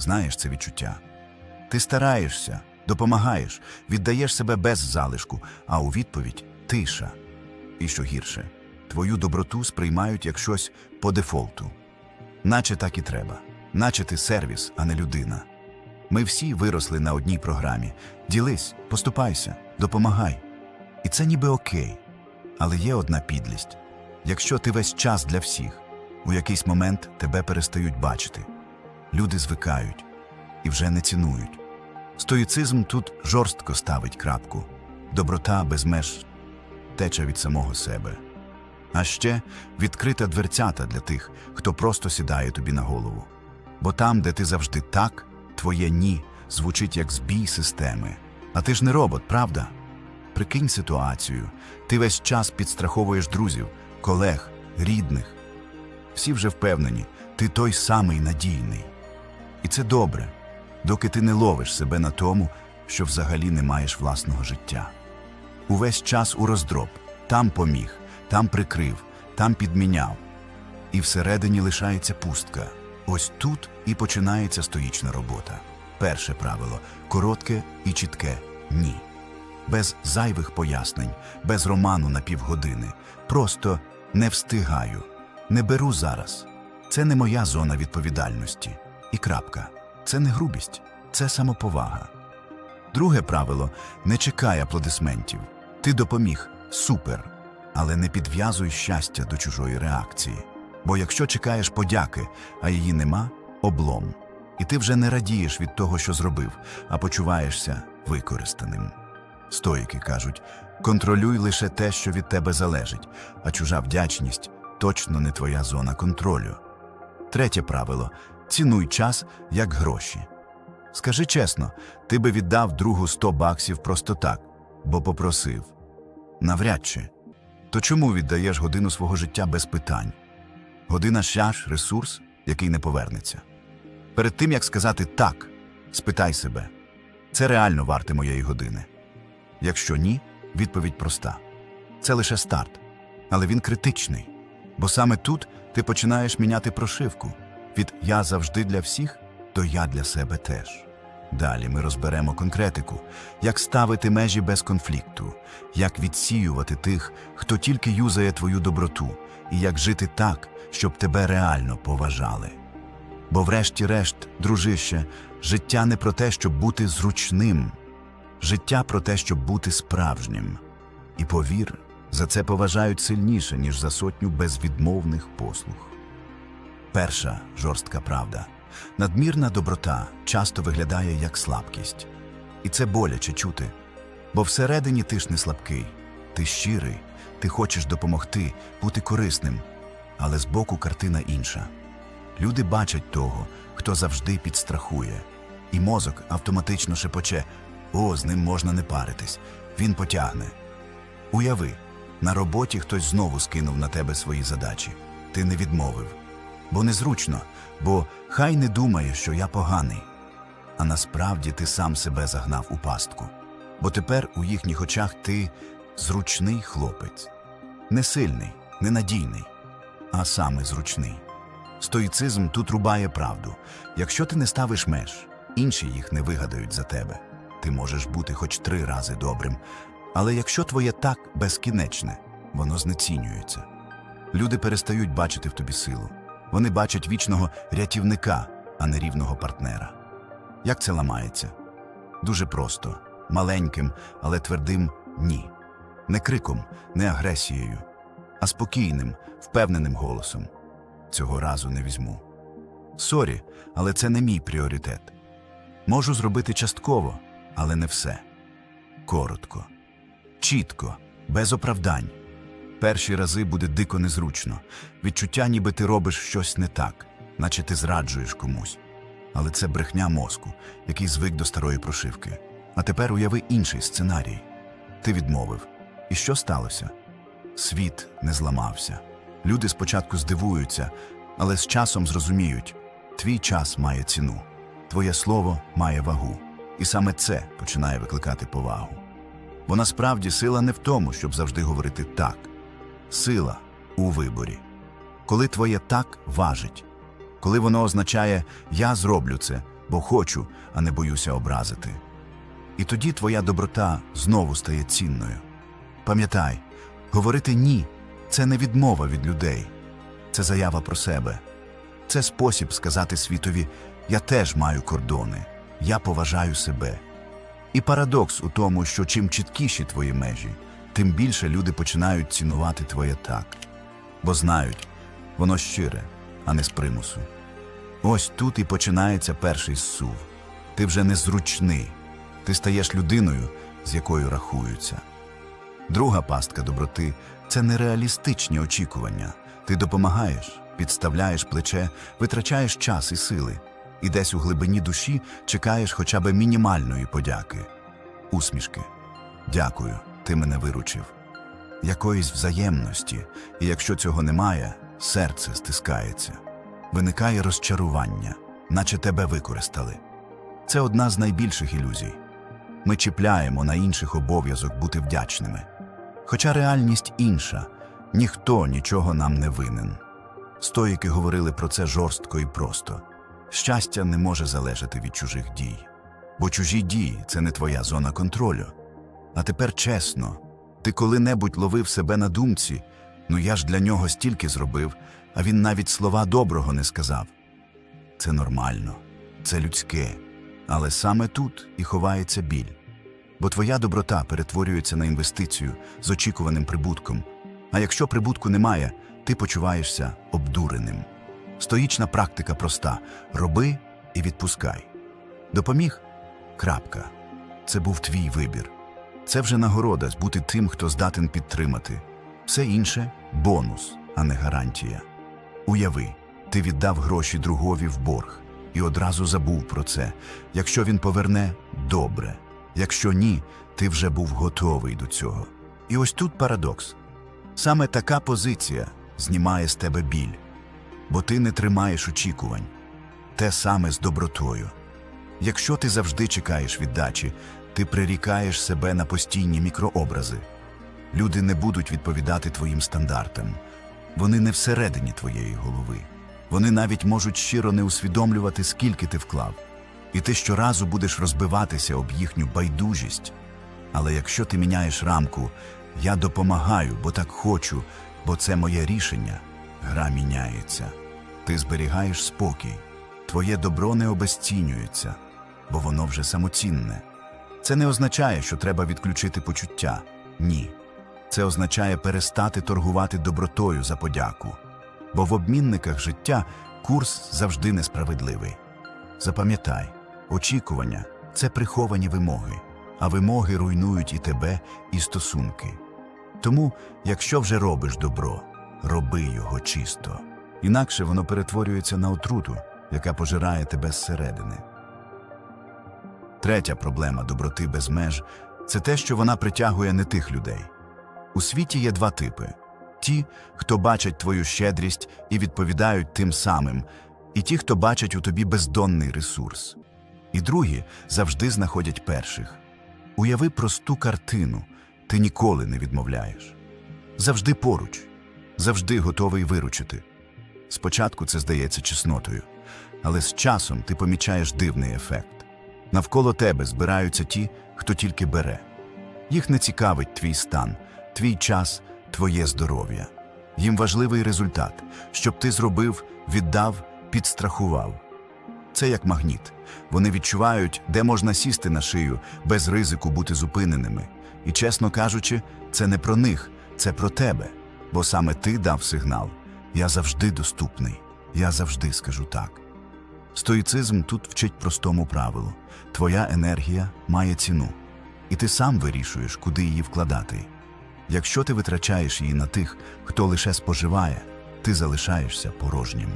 Знаєш це відчуття. Ти стараєшся, допомагаєш, віддаєш себе без залишку, а у відповідь тиша. І що гірше, твою доброту сприймають як щось по дефолту. Наче так і треба, наче ти сервіс, а не людина. Ми всі виросли на одній програмі. Ділись, поступайся, допомагай. І це ніби окей. Але є одна підлість. Якщо ти весь час для всіх, у якийсь момент тебе перестають бачити. Люди звикають і вже не цінують. Стоїцизм тут жорстко ставить крапку, доброта без меж тече від самого себе. А ще відкрита дверцята для тих, хто просто сідає тобі на голову. Бо там, де ти завжди так, твоє ні звучить як збій системи. А ти ж не робот, правда? Прикинь ситуацію. Ти весь час підстраховуєш друзів, колег, рідних. Всі вже впевнені, ти той самий надійний. І це добре, доки ти не ловиш себе на тому, що взагалі не маєш власного життя. Увесь час у роздроб, там поміг, там прикрив, там підміняв. І всередині лишається пустка. Ось тут і починається стоїчна робота. Перше правило коротке і чітке ні. Без зайвих пояснень, без роману на півгодини. Просто не встигаю, не беру зараз. Це не моя зона відповідальності. І крапка. Це не грубість, це самоповага. Друге правило не чекай аплодисментів. Ти допоміг супер, але не підв'язуй щастя до чужої реакції. Бо якщо чекаєш подяки, а її нема облом. І ти вже не радієш від того, що зробив, а почуваєшся використаним. Стоїки кажуть: контролюй лише те, що від тебе залежить, а чужа вдячність точно не твоя зона контролю. Третє правило цінуй час як гроші. Скажи чесно, ти би віддав другу 100 баксів просто так, бо попросив. Навряд чи. То чому віддаєш годину свого життя без питань? Година щаш, ресурс, який не повернеться. Перед тим як сказати так, спитай себе, це реально варте моєї години. Якщо ні, відповідь проста. Це лише старт, але він критичний. Бо саме тут ти починаєш міняти прошивку від я завжди для всіх до я для себе теж. Далі ми розберемо конкретику, як ставити межі без конфлікту, як відсіювати тих, хто тільки юзає твою доброту, і як жити так, щоб тебе реально поважали. Бо, врешті-решт, дружище, життя не про те, щоб бути зручним, життя про те, щоб бути справжнім. І повір, за це поважають сильніше, ніж за сотню безвідмовних послуг. Перша жорстка правда. Надмірна доброта часто виглядає як слабкість. І це боляче чути. Бо всередині ти ж не слабкий, ти щирий, ти хочеш допомогти, бути корисним. Але збоку картина інша. Люди бачать того, хто завжди підстрахує, і мозок автоматично шепоче О, з ним можна не паритись, він потягне. Уяви, на роботі хтось знову скинув на тебе свої задачі. Ти не відмовив. Бо незручно, бо хай не думає, що я поганий. А насправді ти сам себе загнав у пастку. Бо тепер у їхніх очах ти зручний хлопець. Не сильний, не надійний, а саме зручний. Стоїцизм тут рубає правду. Якщо ти не ставиш меж, інші їх не вигадають за тебе. Ти можеш бути хоч три рази добрим. Але якщо твоє так безкінечне, воно знецінюється. Люди перестають бачити в тобі силу. Вони бачать вічного рятівника, а не рівного партнера. Як це ламається? Дуже просто, маленьким, але твердим ні. Не криком, не агресією, а спокійним, впевненим голосом. Цього разу не візьму. Сорі, але це не мій пріоритет. Можу зробити частково, але не все. Коротко, чітко, без оправдань. Перші рази буде дико незручно. Відчуття, ніби ти робиш щось не так, наче ти зраджуєш комусь. Але це брехня мозку, який звик до старої прошивки. А тепер уяви інший сценарій. Ти відмовив. І що сталося? Світ не зламався. Люди спочатку здивуються, але з часом зрозуміють твій час має ціну, твоє слово має вагу. І саме це починає викликати повагу. Бо насправді сила не в тому, щоб завжди говорити так. Сила у виборі. Коли твоє так важить, коли воно означає я зроблю це, бо хочу, а не боюся образити. І тоді твоя доброта знову стає цінною. Пам'ятай, говорити ні це не відмова від людей, це заява про себе. Це спосіб сказати світові: я теж маю кордони, я поважаю себе. І парадокс у тому, що чим чіткіші твої межі, тим більше люди починають цінувати твоє так, бо знають, воно щире, а не з примусу. Ось тут і починається перший зсув. Ти вже незручний, ти стаєш людиною, з якою рахуються. Друга пастка доброти це нереалістичні очікування. Ти допомагаєш, підставляєш плече, витрачаєш час і сили, і десь у глибині душі чекаєш хоча б мінімальної подяки, усмішки. Дякую, ти мене виручив. Якоїсь взаємності, і якщо цього немає, серце стискається. Виникає розчарування, наче тебе використали. Це одна з найбільших ілюзій. Ми чіпляємо на інших обов'язок бути вдячними. Хоча реальність інша, ніхто нічого нам не винен. Стоїки говорили про це жорстко і просто. Щастя не може залежати від чужих дій, бо чужі дії це не твоя зона контролю. А тепер чесно, ти коли-небудь ловив себе на думці, ну я ж для нього стільки зробив, а він навіть слова доброго не сказав. Це нормально, це людське, але саме тут і ховається біль. Бо твоя доброта перетворюється на інвестицію з очікуваним прибутком. А якщо прибутку немає, ти почуваєшся обдуреним. Стоїчна практика проста: роби і відпускай. Допоміг? Крапка. Це був твій вибір. Це вже нагорода бути тим, хто здатен підтримати. Все інше бонус, а не гарантія. Уяви, ти віддав гроші другові в борг і одразу забув про це. Якщо він поверне добре. Якщо ні, ти вже був готовий до цього. І ось тут парадокс. Саме така позиція знімає з тебе біль, бо ти не тримаєш очікувань. Те саме з добротою. Якщо ти завжди чекаєш віддачі, ти прирікаєш себе на постійні мікрообрази. Люди не будуть відповідати твоїм стандартам. Вони не всередині твоєї голови. Вони навіть можуть щиро не усвідомлювати, скільки ти вклав. І ти щоразу будеш розбиватися об їхню байдужість. Але якщо ти міняєш рамку, я допомагаю, бо так хочу, бо це моє рішення, гра міняється. Ти зберігаєш спокій, твоє добро не обезцінюється, бо воно вже самоцінне. Це не означає, що треба відключити почуття. Ні. Це означає перестати торгувати добротою за подяку. Бо в обмінниках життя курс завжди несправедливий. Запам'ятай, очікування це приховані вимоги, а вимоги руйнують і тебе, і стосунки. Тому, якщо вже робиш добро, роби його чисто. Інакше воно перетворюється на отруту, яка пожирає тебе зсередини. Третя проблема доброти без меж це те, що вона притягує не тих людей. У світі є два типи: ті, хто бачать твою щедрість і відповідають тим самим, і ті, хто бачать у тобі бездонний ресурс. І другі завжди знаходять перших. Уяви просту картину, ти ніколи не відмовляєш. Завжди поруч, завжди готовий виручити. Спочатку це здається чеснотою, але з часом ти помічаєш дивний ефект. Навколо тебе збираються ті, хто тільки бере. Їх не цікавить твій стан, твій час, твоє здоров'я. Їм важливий результат, щоб ти зробив, віддав, підстрахував. Це як магніт. Вони відчувають, де можна сісти на шию без ризику бути зупиненими. І, чесно кажучи, це не про них, це про тебе. Бо саме ти дав сигнал. Я завжди доступний, я завжди скажу так. Стоїцизм тут вчить простому правилу: твоя енергія має ціну, і ти сам вирішуєш, куди її вкладати. Якщо ти витрачаєш її на тих, хто лише споживає, ти залишаєшся порожнім.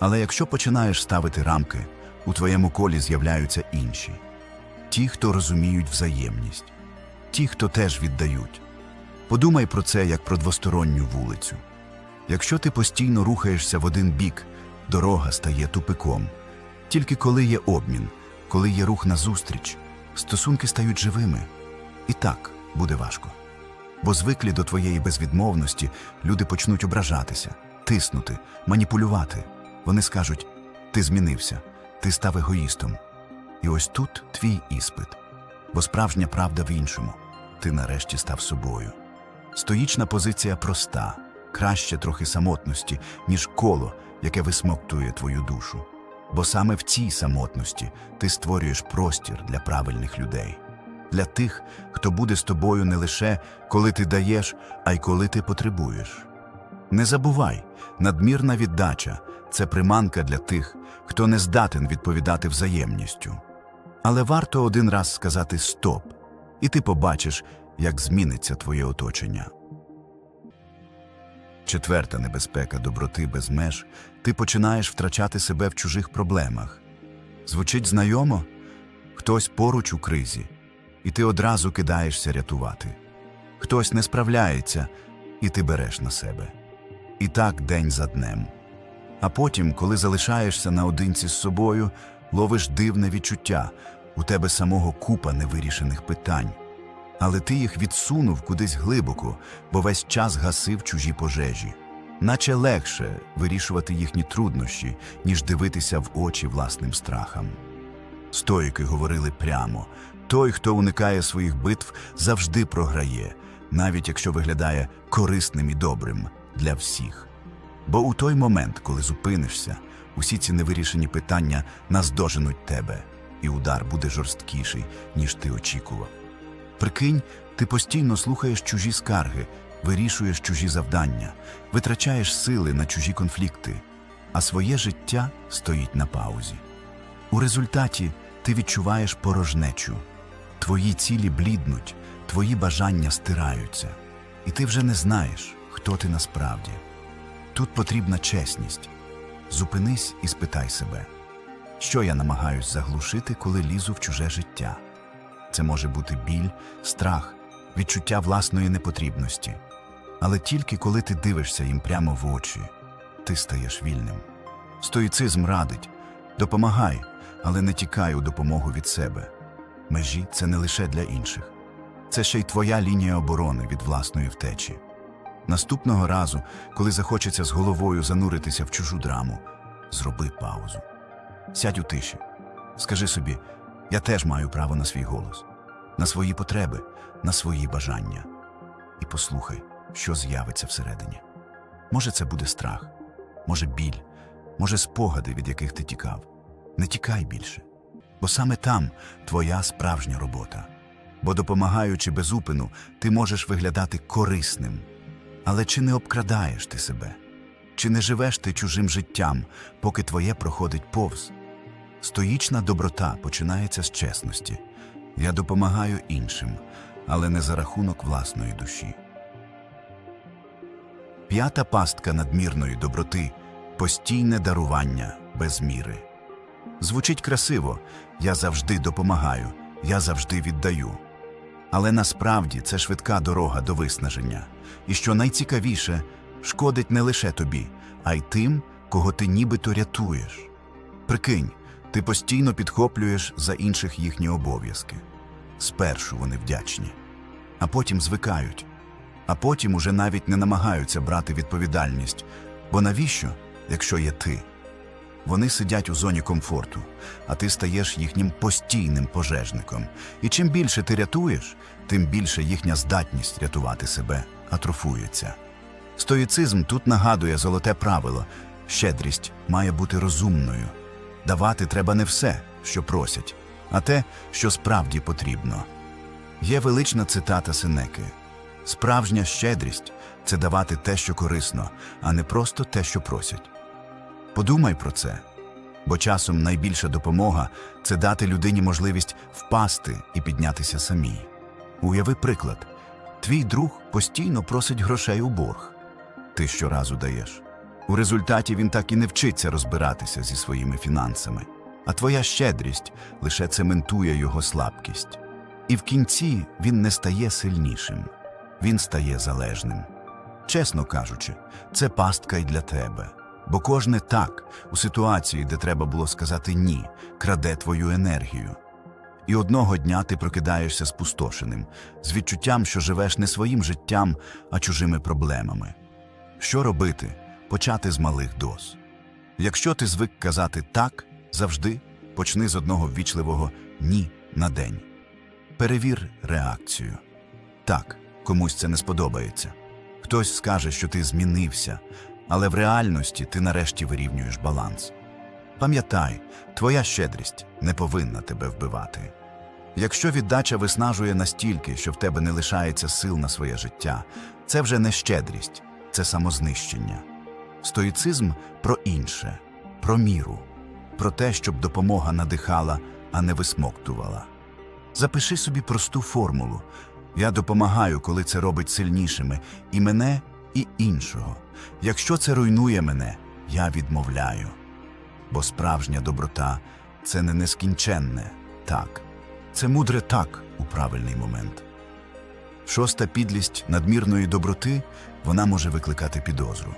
Але якщо починаєш ставити рамки, у твоєму колі з'являються інші ті, хто розуміють взаємність, ті, хто теж віддають. Подумай про це як про двосторонню вулицю. Якщо ти постійно рухаєшся в один бік, дорога стає тупиком. Тільки коли є обмін, коли є рух назустріч, стосунки стають живими. І так буде важко. Бо звиклі до твоєї безвідмовності люди почнуть ображатися, тиснути, маніпулювати. Вони скажуть: ти змінився, ти став егоїстом. І ось тут твій іспит, бо справжня правда в іншому. Ти нарешті став собою. Стоїчна позиція проста, краще трохи самотності, ніж коло, яке висмоктує твою душу. Бо саме в цій самотності ти створюєш простір для правильних людей, для тих, хто буде з тобою не лише коли ти даєш, а й коли ти потребуєш. Не забувай, надмірна віддача це приманка для тих, хто не здатен відповідати взаємністю. Але варто один раз сказати стоп, і ти побачиш, як зміниться твоє оточення. Четверта небезпека доброти без меж ти починаєш втрачати себе в чужих проблемах. Звучить знайомо? Хтось поруч у кризі, і ти одразу кидаєшся рятувати. Хтось не справляється, і ти береш на себе. І так день за днем. А потім, коли залишаєшся наодинці з собою, ловиш дивне відчуття у тебе самого купа невирішених питань. Але ти їх відсунув кудись глибоко, бо весь час гасив чужі пожежі. Наче легше вирішувати їхні труднощі, ніж дивитися в очі власним страхам. Стоїки говорили прямо той, хто уникає своїх битв, завжди програє, навіть якщо виглядає корисним і добрим для всіх. Бо у той момент, коли зупинишся, усі ці невирішені питання наздоженуть тебе, і удар буде жорсткіший, ніж ти очікував. Прикинь, ти постійно слухаєш чужі скарги, вирішуєш чужі завдання, витрачаєш сили на чужі конфлікти, а своє життя стоїть на паузі. У результаті ти відчуваєш порожнечу, твої цілі бліднуть, твої бажання стираються, і ти вже не знаєш, хто ти насправді. Тут потрібна чесність. Зупинись і спитай себе, що я намагаюсь заглушити, коли лізу в чуже життя. Це може бути біль, страх, відчуття власної непотрібності. Але тільки коли ти дивишся їм прямо в очі, ти стаєш вільним. Стоїцизм радить допомагай, але не тікай у допомогу від себе. Межі це не лише для інших, це ще й твоя лінія оборони від власної втечі. Наступного разу, коли захочеться з головою зануритися в чужу драму, зроби паузу. Сядь у тиші, скажи собі. Я теж маю право на свій голос, на свої потреби, на свої бажання. І послухай, що з'явиться всередині. Може, це буде страх, може біль, може спогади, від яких ти тікав. Не тікай більше, бо саме там твоя справжня робота. Бо, допомагаючи безупину, ти можеш виглядати корисним. Але чи не обкрадаєш ти себе? Чи не живеш ти чужим життям, поки твоє проходить повз? Стоїчна доброта починається з чесності. Я допомагаю іншим, але не за рахунок власної душі. П'ята пастка надмірної доброти постійне дарування без міри. Звучить красиво я завжди допомагаю, я завжди віддаю. Але насправді це швидка дорога до виснаження, і що найцікавіше, шкодить не лише тобі, а й тим, кого ти нібито рятуєш. Прикинь, ти постійно підхоплюєш за інших їхні обов'язки. Спершу вони вдячні, а потім звикають, а потім уже навіть не намагаються брати відповідальність. Бо навіщо, якщо є ти? Вони сидять у зоні комфорту, а ти стаєш їхнім постійним пожежником. І чим більше ти рятуєш, тим більше їхня здатність рятувати себе атрофується. Стоїцизм тут нагадує золоте правило щедрість має бути розумною. Давати треба не все, що просять, а те, що справді потрібно. Є велична цитата Сенеки справжня щедрість це давати те, що корисно, а не просто те, що просять. Подумай про це, бо часом найбільша допомога це дати людині можливість впасти і піднятися самій. Уяви приклад твій друг постійно просить грошей у борг, ти щоразу даєш. У результаті він так і не вчиться розбиратися зі своїми фінансами, а твоя щедрість лише цементує його слабкість. І в кінці він не стає сильнішим, він стає залежним. Чесно кажучи, це пастка й для тебе. Бо кожне так у ситуації, де треба було сказати ні, краде твою енергію. І одного дня ти прокидаєшся спустошеним, з відчуттям, що живеш не своїм життям, а чужими проблемами. Що робити? Почати з малих доз. Якщо ти звик казати так завжди, Почни з одного ввічливого ні на день. Перевір реакцію. Так, комусь це не сподобається. Хтось скаже, що ти змінився, але в реальності ти нарешті вирівнюєш баланс. Пам'ятай, твоя щедрість не повинна тебе вбивати. Якщо віддача виснажує настільки, що в тебе не лишається сил на своє життя, це вже не щедрість, це самознищення. Стоїцизм про інше, про міру, про те, щоб допомога надихала, а не висмоктувала. Запиши собі просту формулу. Я допомагаю, коли це робить сильнішими і мене, і іншого. Якщо це руйнує мене, я відмовляю. Бо справжня доброта це не нескінченне так, це мудре так у правильний момент. Шоста підлість надмірної доброти вона може викликати підозру.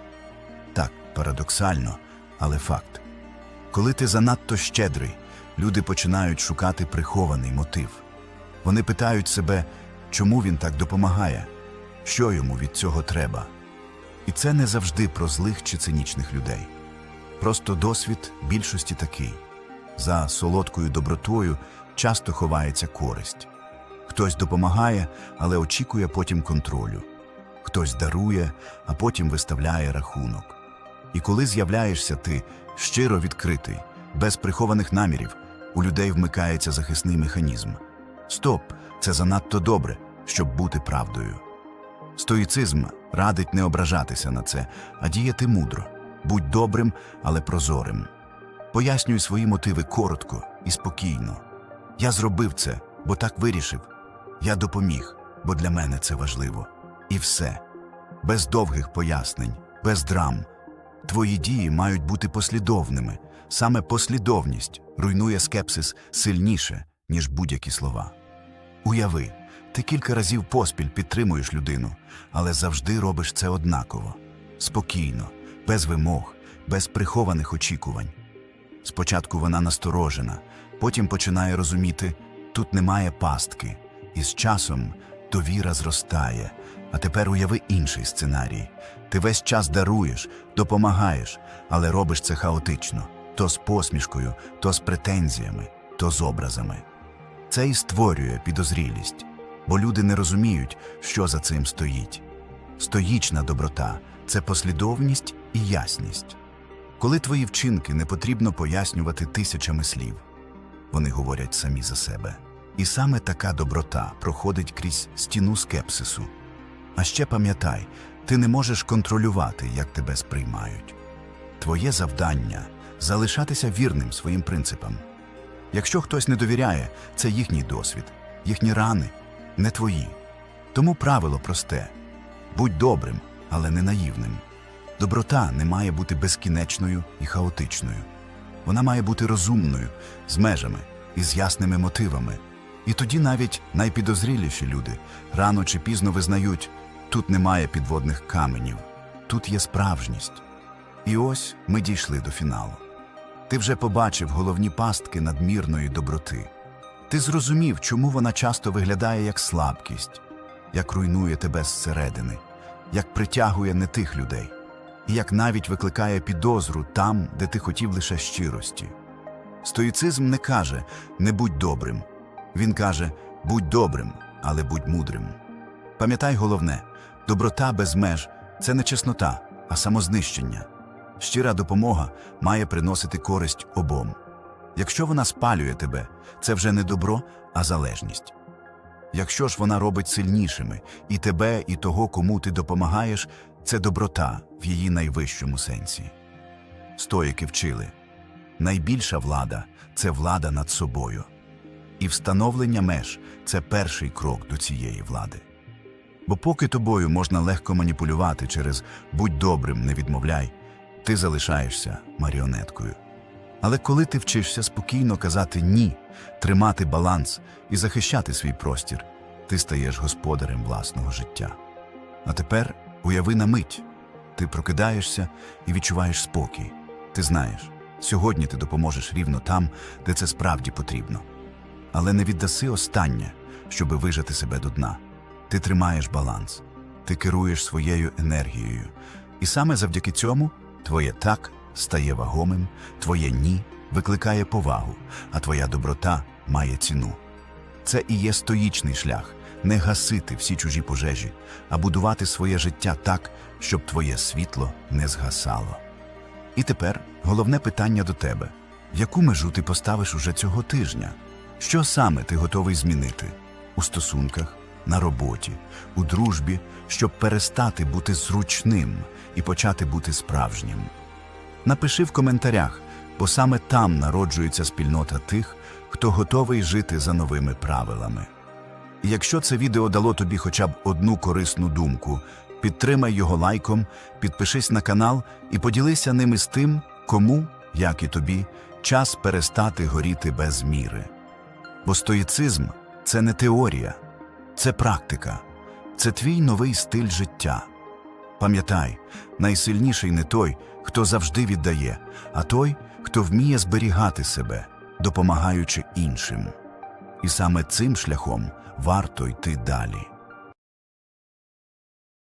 Так, парадоксально, але факт. Коли ти занадто щедрий, люди починають шукати прихований мотив. Вони питають себе, чому він так допомагає, що йому від цього треба. І це не завжди про злих чи цинічних людей. Просто досвід більшості такий. За солодкою добротою часто ховається користь. Хтось допомагає, але очікує потім контролю. Хтось дарує, а потім виставляє рахунок. І коли з'являєшся ти щиро відкритий, без прихованих намірів, у людей вмикається захисний механізм. Стоп, це занадто добре, щоб бути правдою. Стоїцизм радить не ображатися на це, а діяти мудро. Будь добрим, але прозорим. Пояснюй свої мотиви коротко і спокійно. Я зробив це, бо так вирішив. Я допоміг, бо для мене це важливо. І все. Без довгих пояснень, без драм. Твої дії мають бути послідовними. Саме послідовність руйнує скепсис сильніше, ніж будь-які слова. Уяви, ти кілька разів поспіль підтримуєш людину, але завжди робиш це однаково, спокійно, без вимог, без прихованих очікувань. Спочатку вона насторожена, потім починає розуміти, тут немає пастки, і з часом довіра зростає. А тепер уяви інший сценарій. Ти весь час даруєш, допомагаєш, але робиш це хаотично то з посмішкою, то з претензіями, то з образами. Це і створює підозрілість, бо люди не розуміють, що за цим стоїть. Стоїчна доброта це послідовність і ясність. Коли твої вчинки не потрібно пояснювати тисячами слів, вони говорять самі за себе. І саме така доброта проходить крізь стіну скепсису. А ще пам'ятай, ти не можеш контролювати, як тебе сприймають. Твоє завдання залишатися вірним своїм принципам. Якщо хтось не довіряє, це їхній досвід, їхні рани, не твої. Тому правило просте будь добрим, але не наївним. Доброта не має бути безкінечною і хаотичною. Вона має бути розумною, з межами і з ясними мотивами. І тоді навіть найпідозріліші люди рано чи пізно визнають, тут немає підводних каменів, тут є справжність. І ось ми дійшли до фіналу. Ти вже побачив головні пастки надмірної доброти. Ти зрозумів, чому вона часто виглядає як слабкість, як руйнує тебе зсередини, як притягує не тих людей, і як навіть викликає підозру там, де ти хотів лише щирості. Стоїцизм не каже не будь добрим. Він каже будь добрим, але будь мудрим. Пам'ятай головне доброта без меж це не чеснота, а самознищення. Щира допомога має приносити користь обом. Якщо вона спалює тебе, це вже не добро, а залежність. Якщо ж вона робить сильнішими і тебе, і того, кому ти допомагаєш, це доброта в її найвищому сенсі. Стоїки вчили найбільша влада це влада над собою, і встановлення меж це перший крок до цієї влади. Бо поки тобою можна легко маніпулювати через будь добрим, не відмовляй, ти залишаєшся маріонеткою. Але коли ти вчишся спокійно казати ні, тримати баланс і захищати свій простір, ти стаєш господарем власного життя. А тепер уяви на мить ти прокидаєшся і відчуваєш спокій. Ти знаєш, сьогодні ти допоможеш рівно там, де це справді потрібно. Але не віддаси останнє, щоби вижати себе до дна. Ти тримаєш баланс, ти керуєш своєю енергією, і саме завдяки цьому твоє так стає вагомим, твоє ні викликає повагу, а твоя доброта має ціну. Це і є стоїчний шлях не гасити всі чужі пожежі, а будувати своє життя так, щоб твоє світло не згасало. І тепер головне питання до тебе: яку межу ти поставиш уже цього тижня? Що саме ти готовий змінити у стосунках, на роботі, у дружбі, щоб перестати бути зручним і почати бути справжнім? Напиши в коментарях, бо саме там народжується спільнота тих, хто готовий жити за новими правилами. І Якщо це відео дало тобі хоча б одну корисну думку, підтримай його лайком, підпишись на канал і поділися ними з тим, кому, як і тобі, час перестати горіти без міри. Бо стоїцизм це не теорія, це практика, це твій новий стиль життя. Пам'ятай, найсильніший не той, хто завжди віддає, а той, хто вміє зберігати себе, допомагаючи іншим. І саме цим шляхом варто йти далі.